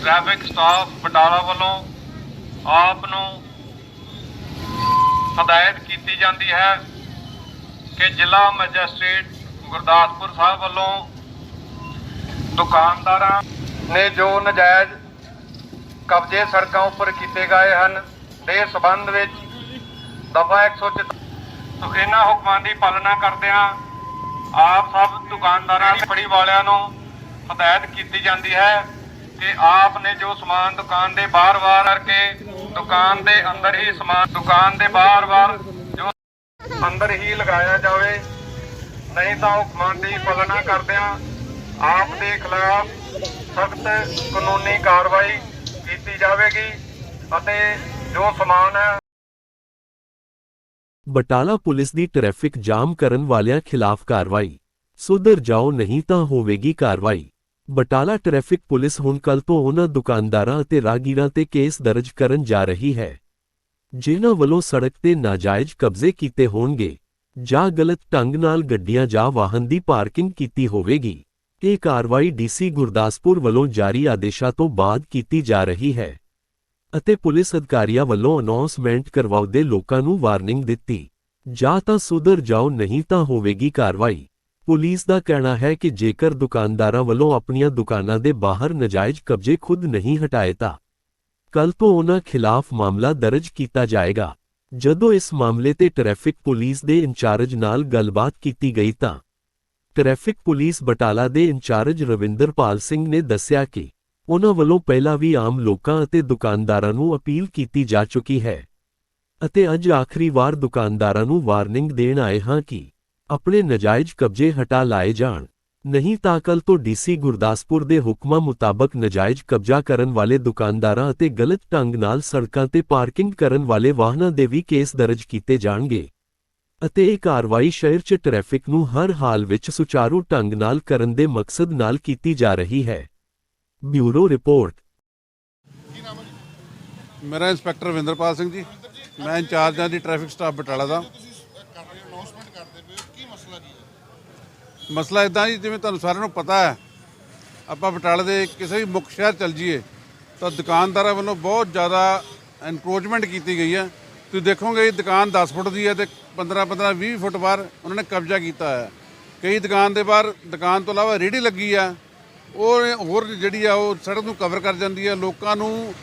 Traffic staff Batala ਵੱਲੋਂ ਆਪ ਨੂੰ ਹਦਾਇਤ ਕੀਤੀ ਜਾਂਦੀ ਹੈ ਕਿ ਜ਼ਿਲ੍ਹਾ ਮੈਜਿਸਟ੍ਰੇਟ ਗੁਰਦਾਸਪੁਰ ਸਾਹਿਬ ਵੱਲੋਂ ਦੁਕਾਨਦਾਰਾਂ ਨੇ ਜੋ ਨਜਾਇਜ਼ ਕਬਜ਼ੇ ਸੜਕਾਂ ਉੱਪਰ ਕੀਤੇ ਗਏ ਹਨ, ਦੇ ਸਬੰਧ ਵਿੱਚ ਦਫਾ 104 ਤੋਂ ਇਹਨਾਂ ਹੁਕਮਾਂ ਦੀ ਪਾਲਣਾ ਕਰਦਿਆਂ ਆਪ ਸਭ ਦੁਕਾਨਦਾਰਾਂ ਦੀ ਫੜੀ ਵਾਲਿਆਂ ਨੂੰ ਹਦਾਇਤ ਕੀਤੀ ਜਾਂਦੀ ਹੈ। ਕਿ ਆਪ ਨੇ ਜੋ ਸਮਾਨ ਦੁਕਾਨ ਦੇ ਬਾਹਰ-ਬਾਹਰ ਕਰਕੇ ਦੁਕਾਨ ਦੇ ਅੰਦਰ ਹੀ ਸਮਾਨ, ਦੁਕਾਨ ਦੇ ਬਾਹਰ-ਬਾਹਰ ਜੋ ਅੰਦਰ ਹੀ ਲਗਾਇਆ ਜਾਵੇ, ਨਹੀਂ ਤਾਂ ਹੁਕਮਾਂ ਦੀ ਪਾਲਣਾ ਕਰਦਿਆਂ ਆਪ ਦੇ ਖਿਲਾਫ ਸਖਤ ਕਾਨੂੰਨੀ ਕਾਰਵਾਈ ਕੀਤੀ ਜਾਵੇਗੀ ਅਤੇ ਜੋ ਸਮਾਨ ਹੈ ਬਟਾਲਾ ਪੁਲਿਸ ਦੀ ਟ੍ਰੈਫਿਕ ਜਾਮ ਕਰਨ ਵਾਲਿਆਂ ਖਿਲਾਫ ਕਾਰਵਾਈ। ਸੁਧਰ ਜਾਓ, ਨਹੀਂ ਤਾਂ ਹੋਵੇਗੀ ਕਾਰਵਾਈ। ਬਟਾਲਾ ਟ੍ਰੈਫਿਕ ਪੁਲਿਸ ਹੁਣ ਕੱਲ ਤੋਂ ਉਹਨਾਂ ਦੁਕਾਨਦਾਰਾਂ ਅਤੇ ਰਾਹਗੀਰਾਂ ਤੇ ਕੇਸ ਦਰਜ ਕਰਨ ਜਾ ਰਹੀ ਹੈ। ਜਿਨ੍ਹਾਂ ਵੱਲੋਂ ਸੜਕ ਤੇ ਨਾਜਾਇਜ਼ ਕਬਜ਼ੇ ਕੀਤੇ ਹੋਣਗੇ, ਜਾਂ ਗਲਤ ਢੰਗ ਨਾਲ ਗੱਡੀਆਂ ਜਾਂ ਵਾਹਨ ਦੀ ਪਾਰਕਿੰਗ ਕੀਤੀ ਹੋਵੇਗੀ। ਇਹ ਕਾਰਵਾਈ ਡੀਸੀ ਗੁਰਦਾਸਪੁਰ ਵੱਲੋਂ ਜਾਰੀ ਆਦੇਸ਼ਾਂ ਤੋਂ ਬਾਅਦ ਕੀਤੀ ਜਾ ਰਹੀ ਹੈ ਅਤੇ ਪੁਲਿਸ ਅਧਿਕਾਰੀਆਂ ਵੱਲੋਂ ਅਨਾਉਂਸਮੈਂਟ ਕਰਵਾਉਂਦੇ ਲੋਕਾਂ ਨੂੰ ਵਾਰਨਿੰਗ ਦਿੱਤੀ। ਜਾਂ ਤਾਂ ਸੁਧਰ ਜਾਓ, ਨਹੀਂ ਤਾਂ ਹੋਵੇਗੀ ਕਾਰਵਾਈ। ਪੁਲਿਸ ਦਾ ਕਹਿਣਾ ਹੈ ਕਿ ਜੇਕਰ ਦੁਕਾਨਦਾਰਾਂ ਵੱਲੋਂ ਆਪਣੀਆਂ ਦੁਕਾਨਾਂ ਦੇ ਬਾਹਰ ਨਜਾਇਜ਼ ਕਬਜ਼ੇ ਖੁਦ ਨਹੀਂ ਹਟਾਏ ਤਾਂ ਕੱਲ ਤੋਂ ਉਹਨਾਂ ਖਿਲਾਫ ਮਾਮਲਾ ਦਰਜ ਕੀਤਾ ਜਾਏਗਾ। ਜਦੋਂ ਇਸ ਮਾਮਲੇ ਤੇ ਟ੍ਰੈਫਿਕ ਪੁਲਿਸ ਦੇ ਇੰਚਾਰਜ ਨਾਲ ਗੱਲਬਾਤ ਕੀਤੀ ਗਈ ਤਾਂ ਟ੍ਰੈਫਿਕ ਪੁਲਿਸ ਬਟਾਲਾ ਦੇ ਇੰਚਾਰਜ ਰਵਿੰਦਰਪਾਲ ਸਿੰਘ ਨੇ ਦੱਸਿਆ ਕਿ ਉਹਨਾਂ ਵੱਲੋਂ ਪਹਿਲਾਂ ਵੀ ਆਮ ਲੋਕਾਂ ਅਤੇ ਦੁਕਾਨਦਾਰਾਂ ਨੂੰ ਅਪੀਲ ਕੀਤੀ ਜਾ ਚੁੱਕੀ ਹੈ ਅਤੇ ਅੱਜ ਆਖਰੀ ਵਾਰ ਦੁਕਾਨਦਾਰਾਂ ਨੂੰ ਵਾਰਨਿੰਗ ਦੇਣ ਆਏ ਹਾਂ ਕਿ ਆਪਣੇ ਨਜਾਇਜ਼ ਕਬਜ਼ੇ ਹਟਾ ਲਾਏ ਜਾਣ। ਨਹੀਂ ਤਾਂ ਕੱਲ ਤੋਂ ਡੀਸੀ ਗੁਰਦਾਸਪੁਰ ਦੇ ਹੁਕਮਾਂ ਮੁਤਾਬਕ ਨਜਾਇਜ਼ ਕਬਜ਼ਾ ਕਰਨ ਵਾਲੇ ਦੁਕਾਨਦਾਰਾਂ ਅਤੇ ਗਲਤ ਢੰਗ ਨਾਲ ਸੜਕਾਂ ਤੇ ਪਾਰਕਿੰਗ ਕਰਨ ਵਾਲੇ ਵਾਹਨਾਂ ਦੇ ਵੀ ਕੇਸ ਦਰਜ ਕੀਤੇ ਜਾਣਗੇ। ਅਤੇ ਇਹ ਕਾਰਵਾਈ ਸ਼ਹਿਰ 'ਚ ਟ੍ਰੈਫਿਕ ਨੂੰ ਹਰ ਹਾਲ ਵਿੱਚ ਸੁਚਾਰੂ ਢੰਗ ਨਾਲ ਕਰਨ ਦੇ ਮਕਸਦ ਨਾਲ ਕੀਤੀ ਜਾ ਰਹੀ ਹੈ। Bureau report. ਮੇਰਾ ਇੰਸਪੈਕਟਰ ਰਵਿੰਦਰਪਾਲ ਸਿੰਘ ਜੀ। ਮੈਂ ਇੰਚਾਰਜ ਹਾਂ ਜੀ ਟ੍ਰੈਫਿਕ ਸਟਾਫ ਬਟਾਲਾ ਦਾ ਕਰ ਰਹੇ ਹੋ ਅਨਾਉਂਸਮੈਂਟ ਕਰਦੇ ਪਏ ਹੋ ਕੀ ਮਸਲਾ ਕੀ ਹੈ ਮਸਲਾ ਇਦਾਂ ਜੀ, ਜਿਵੇਂ ਤੁਹਾਨੂੰ ਸਾਰਿਆਂ ਨੂੰ ਪਤਾ ਹੈ, ਆਪਾਂ ਬਟਾਲੇ ਦੇ ਕਿਸੇ ਵੀ ਮੁੱਖ ਸ਼ਹਿਰ ਚੱਲ ਜਾਈਏ, ਤਾਂ ਦੁਕਾਨਦਾਰਾਂ ਵੱਲੋਂ ਬਹੁਤ ਜ਼ਿਆਦਾ ਐਨਕਰੋਚਮੈਂਟ ਕੀਤੀ ਗਈ ਹੈ। ਤੁਸੀਂ ਦੇਖੋਗੇ, ਇਹ ਦੁਕਾਨ 10 ਫੁੱਟ ਦੀ ਹੈ ਤੇ 15 15 20 ਫੁੱਟ ਬਾਹਰ ਉਹਨਾਂ ਨੇ ਕਬਜ਼ਾ ਕੀਤਾ ਹੈ। ਕਈ ਦੁਕਾਨ ਦੇ ਬਾਹਰ, ਦੁਕਾਨ ਤੋਂ ਇਲਾਵਾ ਰੇਹੜੀ ਲੱਗੀ ਆ ਉਹ ਹੋਰ ਜਿਹੜੀ ਆ, ਉਹ ਸੜਕ ਨੂੰ ਕਵਰ ਕਰ ਜਾਂਦੀ ਆ ਲੋਕਾਂ ਨੂੰ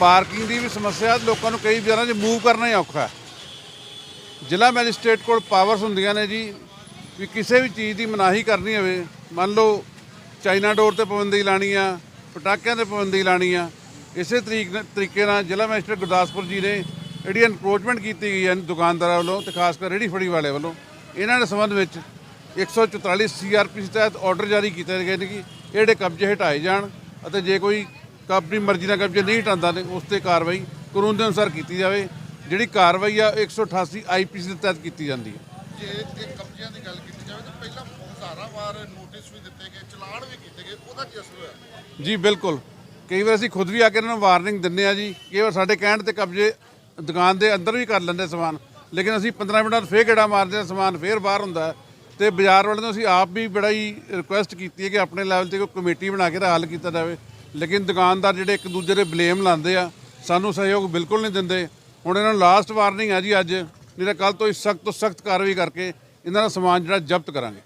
ਪਾਰਕਿੰਗ ਦੀ ਵੀ ਸਮੱਸਿਆ, ਲੋਕਾਂ ਨੂੰ ਕਈ ਵਿਚਾਰਾਂ 'ਚ ਮੂਵ ਕਰਨਾ ਹੀ ਔਖਾ ਜ਼ਿਲ੍ਹਾ ਮੈਜਿਸਟ੍ਰੇਟ ਕੋਲ ਪਾਵਰਸ ਹੁੰਦੀਆਂ ਨੇ ਜੀ। ਵੀ ਕਿਸੇ ਵੀ ਚੀਜ਼ ਦੀ ਮਨਾਹੀ ਕਰਨੀ ਹੋਵੇ, ਮੰਨ ਲਓ ਚਾਈਨਾ ਡੋਰ ਤੇ ਪਾਬੰਦੀ ਲਾਣੀ ਆ, ਪਟਾਕਿਆਂ ਤੇ ਪਾਬੰਦੀ ਲਾਣੀ ਆ, ਇਸੇ ਤਰੀਕ ਤਰੀਕੇ ਨਾਲ ਜ਼ਿਲ੍ਹਾ ਮੈਜਿਸਟ੍ਰੇਟ ਗੁਰਦਾਸਪੁਰ ਜੀ ਨੇ ਜਿਹੜੀ ਐਨਕਰੋਚਮੈਂਟ ਕੀਤੀ ਗਈ ਹੈ ਦੁਕਾਨਦਾਰਾਂ ਵੱਲੋਂ ਤੇ ਖਾਸ ਕਰ ਰੇਹੜੀ ਫੜੀ ਵਾਲੇ ਵੱਲੋਂ, ਇਹਨਾਂ ਦੇ ਸੰਬੰਧ ਵਿੱਚ 144 ਸੀਆਰਪੀਸੀ ਤਹਿਤ ਆਰਡਰ ਜਾਰੀ ਕੀਤੇ ਗਏ ਨੇ ਕਿ ਇਹ ਜਿਹੜੇ ਕਬਜ਼ੇ ਹਟਾਏ ਜਾਣ ਅਤੇ ਜੇ ਕੋਈ ਆਪਣੀ ਮਰਜ਼ੀ ਨਾਲ ਕਬਜ਼ੇ ਨਹੀਂ ਹਟਾਉਂਦਾ ਤੇ ਉਸ ਤੇ ਕਾਰਵਾਈ ਕਾਨੂੰਨ ਦੇ ਅਨੁਸਾਰ ਕੀਤੀ ਜਾਵੇ, ਜਿਹੜੀ ਕਾਰਵਾਈ ਆ 188 ਆਈਪੀਸੀ ਦੇ ਤਹਿਤ ਕੀਤੀ ਜਾਂਦੀ ਹੈ। ਜੇ ਇਹ ਕਬਜ਼ਿਆਂ ਦੀ ਗੱਲ ਕੀਤੀ ਜਾਵੇ ਤਾਂ ਪਹਿਲਾਂ ਹਜ਼ਾਰਾਂ ਵਾਰ ਨੋਟਿਸ ਵੀ ਦਿੱਤੇ ਗਏ, ਚਲਾਨ ਵੀ ਕੀਤੇ ਗਏ, ਉਹਦਾ ਕੀ ਅਸਰ ਹੋਇਆ? ਜੀ, ਬਿਲਕੁਲ। ਕਈ ਵਾਰ ਅਸੀਂ ਖੁਦ ਵੀ ਆ ਕੇ ਇਹਨਾਂ ਨੂੰ ਵਾਰਨਿੰਗ ਦਿੰਨੇ ਆ ਜੀ। ਕਈ ਵਾਰ ਸਾਡੇ ਕਹਿਣ ਤੇ ਕਬਜ਼ੇ ਦੁਕਾਨ ਦੇ ਅੰਦਰ ਵੀ ਕਰ ਲੈਂਦੇ ਸਮਾਨ। ਲੇਕਿਨ ਅਸੀਂ 15 ਮਿੰਟਾਂ 'ਚ ਫੇਰ ਗੇੜਾ ਮਾਰਦੇ ਹਾਂ, ਸਮਾਨ ਫੇਰ ਬਾਹਰ ਹੁੰਦਾ ਹੈ। ਤੇ ਬਾਜ਼ਾਰ ਵਾਲਿਆਂ ਨੂੰ ਅਸੀਂ ਆਪ ਵੀ ਬੜਾ ਹੀ ਰਿਕੁਐਸਟ ਕੀਤੀ ਹੈ ਕਿ ਆਪਣੇ ਲੈਵਲ ਤੇ ਕੋਈ ਕਮੇਟੀ ਬਣਾ ਕੇ ਦਾ ਹੱਲ ਕੀਤਾ ਜਾਵੇ। ਲੇਕਿਨ ਦੁਕਾਨਦਾਰ ਜਿਹੜੇ ਇੱਕ ਦੂਜੇ ਦੇ ਬਲੇਮ ਲਾਉਂਦੇ ਆ, ਸਾਨੂੰ ਸਹਿਯੋਗ ਬਿਲਕੁਲ ਨਹੀਂ ਦਿੰਦੇ। ਹੁਣ ਇਹਨਾਂ ਨੂੰ ਲਾਸਟ ਵਾਰਨਿੰਗ ਹੈ ਜੀ ਅੱਜ। ਨਹੀਂ ਤਾਂ ਕੱਲ ਤੋਂ ਸਖਤ ਤੋਂ ਸਖਤ ਕਾਰਵਾਈ ਕਰਕੇ ਇਹਨਾਂ ਦਾ ਸਮਾਨ ਜਿਹੜਾ ਜ਼ਬਤ ਕਰਾਂਗੇ।